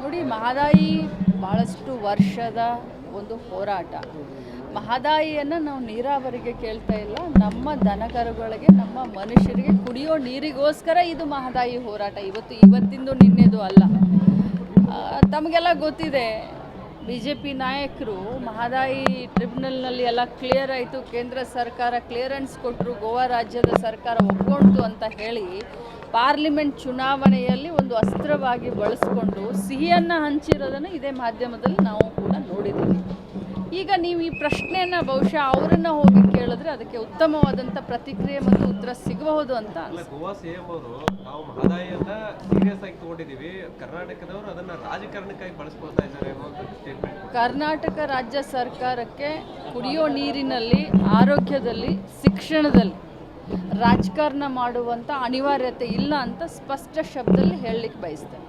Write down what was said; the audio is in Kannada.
ನೋಡಿ, ಮಹದಾಯಿ ಭಾಳಷ್ಟು ವರ್ಷದ ಒಂದು ಹೋರಾಟ. ಮಹದಾಯಿಯನ್ನು ನಾವು ನೀರಾವರಿಗೆ ಕೇಳ್ತಾ ಇಲ್ಲ, ನಮ್ಮ ದನಕರುಗಳಿಗೆ, ನಮ್ಮ ಮನುಷ್ಯರಿಗೆ ಕುಡಿಯೋ ನೀರಿಗೋಸ್ಕರ ಇದು ಮಹದಾಯಿ ಹೋರಾಟ. ಇವತ್ತು ಇವತ್ತಿಂದು ನಿನ್ನೆದು ಅಲ್ಲ. ತಮಗೆಲ್ಲ ಗೊತ್ತಿದೆ ಬಿ ಜೆ ಪಿ ನಾಯಕರು ಮಹದಾಯಿ ಟ್ರಿಬ್ಯುನಲ್ನಲ್ಲಿ ಎಲ್ಲ ಕ್ಲಿಯರ್ ಆಯಿತು ಕೇಂದ್ರ ಸರ್ಕಾರ ಕ್ಲಿಯರೆನ್ಸ್ ಕೊಟ್ಟರು ಗೋವಾ ರಾಜ್ಯದ ಸರ್ಕಾರ ಒಪ್ಕೊಂಡ್ತು ಅಂತ ಹೇಳಿ ಪಾರ್ಲಿಮೆಂಟ್ ಚುನಾವಣೆಯಲ್ಲಿ ಒಂದು ಅಸ್ತ್ರವಾಗಿ ಬಳಸ್ಕೊಂಡು ಸಿಹಿಯನ್ನು ಹಂಚಿರೋದನ್ನು ಇದೇ ಮಾಧ್ಯಮದಲ್ಲಿ ನಾವು ಕೂಡ ನೋಡಿದ್ದೀವಿ ಈಗ ನೀವು ಈ ಪ್ರಶ್ನೆಯನ್ನು ಬಹುಶಃ ಅವರನ್ನು ಹೋಗಿ ಕೇಳಿದ್ರೆ ಅದಕ್ಕೆ ಉತ್ತಮವಾದಂಥ ಪ್ರತಿಕ್ರಿಯೆ ಮತ್ತು ಉತ್ತರ ಸಿಗಬಹುದು ಅಂತ ಗೋವಾ ಸಿಎಂ ಅವರು ನಾವು ಮಹದಾಯಿಯನ್ನ ಸೀರಿಯಸ್ ಆಗಿ ತಗೊಂಡಿದೀವಿ. ಕರ್ನಾಟಕದವರು ಅದನ್ನ ರಾಜಕಾರಣಕ್ಕಾಗಿ ಬಳಸ್ಕೊಳ್ತಾ ಇದ್ದಾರೆ ಕರ್ನಾಟಕ ರಾಜ್ಯ ಸರ್ಕಾರಕ್ಕೆ ಕುಡಿಯೋ ನೀರಿನಲ್ಲಿ, ಆರೋಗ್ಯದಲ್ಲಿ, ಶಿಕ್ಷಣದಲ್ಲಿ ರಾಜಕಾರಣ ಮಾಡುವಂಥ ಅನಿವಾರ್ಯತೆ ಇಲ್ಲ ಅಂತ ಸ್ಪಷ್ಟ ಶಬ್ದದಲ್ಲಿ ಹೇಳಲಿಕ್ಕೆ ಬಯಸ್ತೇನೆ.